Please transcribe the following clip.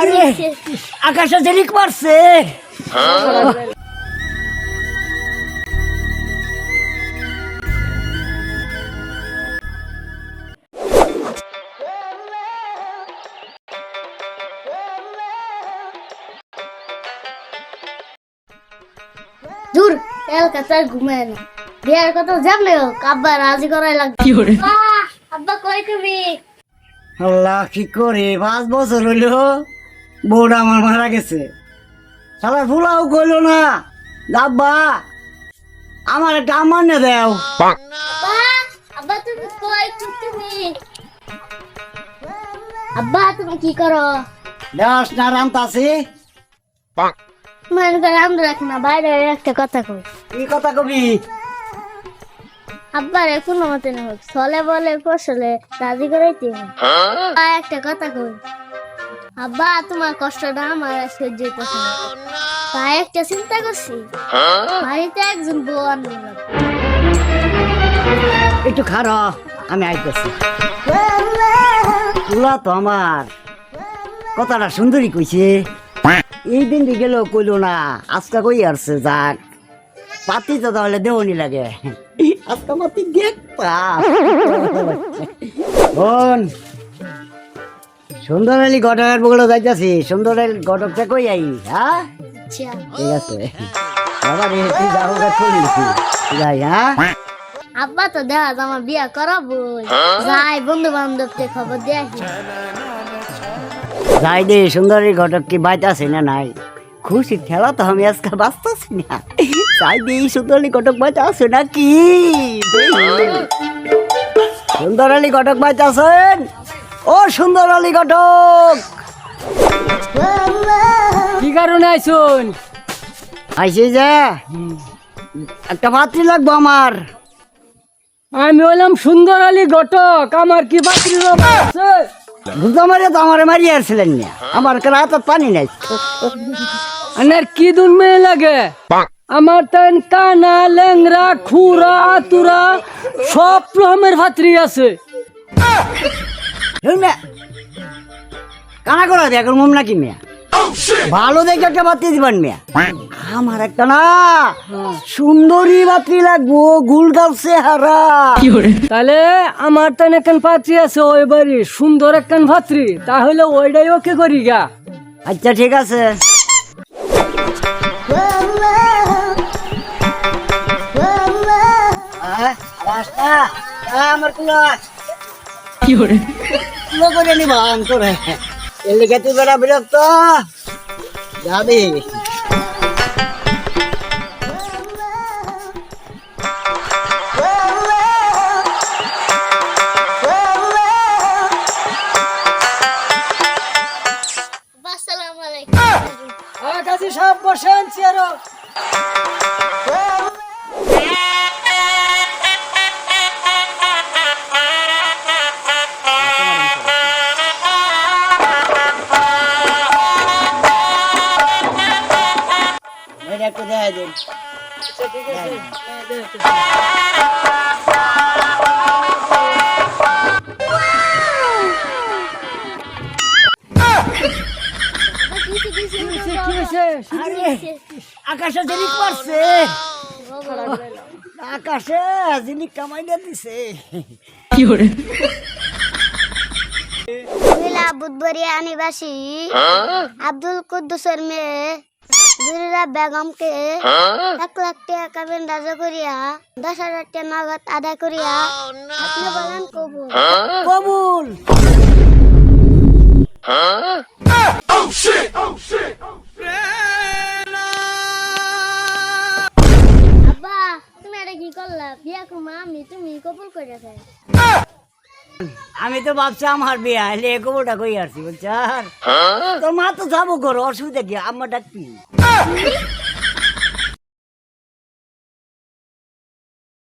আরে আকাশে ঝিলিক মারছে। দূর এলাকাতে আর ঘুমায় না বিয়ার কথা জানলে হোক আব্বা রাজি করাই লাগবে। আব্বা কই তুমি? আল্লাহ কি করে? পাঁচ বছর হইল বউটা আমার মারা গেছে। সালা ফুলাও কইলো না। আব্বা আমার একটা আমার না দেও। আব্বা তুমি কই তুমি? আব্বা তুমি কি করো? দেওয়াস না রামতাছি মনে করে আমরা রাখ না বাইরে একটা কথা কই। কি কথা কবি? আব্বার কোনো মতে না হোক ছলে বলে ফসলে রাজি করাইতে হবে। আব্বা, একটা কথা কই? আব্বা তোমার কষ্টটা আমার সহ্য না। তাই একটা চিন্তা করছি বাড়িতে একজন বউ আনলাম একটু খারো আমি আইতেছি। তুলা তো আমার। কথাটা সুন্দরী কইছে। এই দিন গেল কইলো না আজকা কই আসছে যাক। পাতি তো তাহলে দেওনি লাগে। আজকা পাতি দেখতা বোন সুন্দর আলী ঘটকের বগুলো যাইতাছি। সুন্দর আলী ঘটকটা কই আই? হ্যাঁ? ঠিক আছে। বাবা রে তুই যাও গা চলিস যাই হ্যাঁ? আব্বা তো দেখা আমার বিয়া করাবো। যাই বন্ধু বান্ধবকে খবর দিয়ে যাই দে সুন্দরী ঘটক কি বাইতে আছে না নাই? খুশি খেলা তো আমি আজকে বাঁচতেছি না। যাই দে সুন্দরী ঘটক বাইতে আছে না কি সুন্দর আলী ঘটক বাইতে আছেন ও সুন্দর আলী ঘটক কি কারণে আইসুন? আইসি যে? একটা পাত্রী লাগবো আমার। আমি হলাম সুন্দর আলী ঘটক আমার কি বাতিল আছে? বুঝতে মারিয়া তো আমার মারিয়ে আসছিলেন না। আমার কেন হাতত পানি নাই। আনার কি দুন মেয়ে লাগে আমার তেন কানা লেংরা খুরা আতুরা সব রকমের ভাতরি আছে। কানা করা দেখ মম নাকি মেয়া? ভালো দেখে একটা বাতি দিবেন মেয়া। আমার একটা না সুন্দরী বাতি লাগবো গুলগাল চেহারা। তাহলে আমার তেন একখান পাত্রী আছে ওই বাড়ি সুন্দর একখান ভাতরি তাহলে ওইটাই ওকে করি গা। আচ্ছা ঠিক আছে। আমার কুলা। কুলো করে নিবান করে। এর লিগে তুই বেড়া বিরক্ত। যাবি। সব বসেন চেয়ারো আকাশে জিনিস পারছে আকাশে জিনিস কামাই না দিছে। মিলা বুধবরিয়া আনিবাসী আব্দুল কুদ্দুসের মেয়ে জুরিরা বেগমকে এক লাখ টাকা বেন্দাজ করিয়া দশ হাজার টাকা নগদ আদায় করিয়া আপনি বলেন কবুল। কবুল! আব্বা তুমি এটা কি করলা? বিয়া কুমা আমি তুমি কবুল করে খাই আমি তো ভাবছি আমার বিয়ে হলে কবুলটা কই আসছি আর তোর মা তো যাব ঘর অসুবিধা কি? আমার ডাকবি?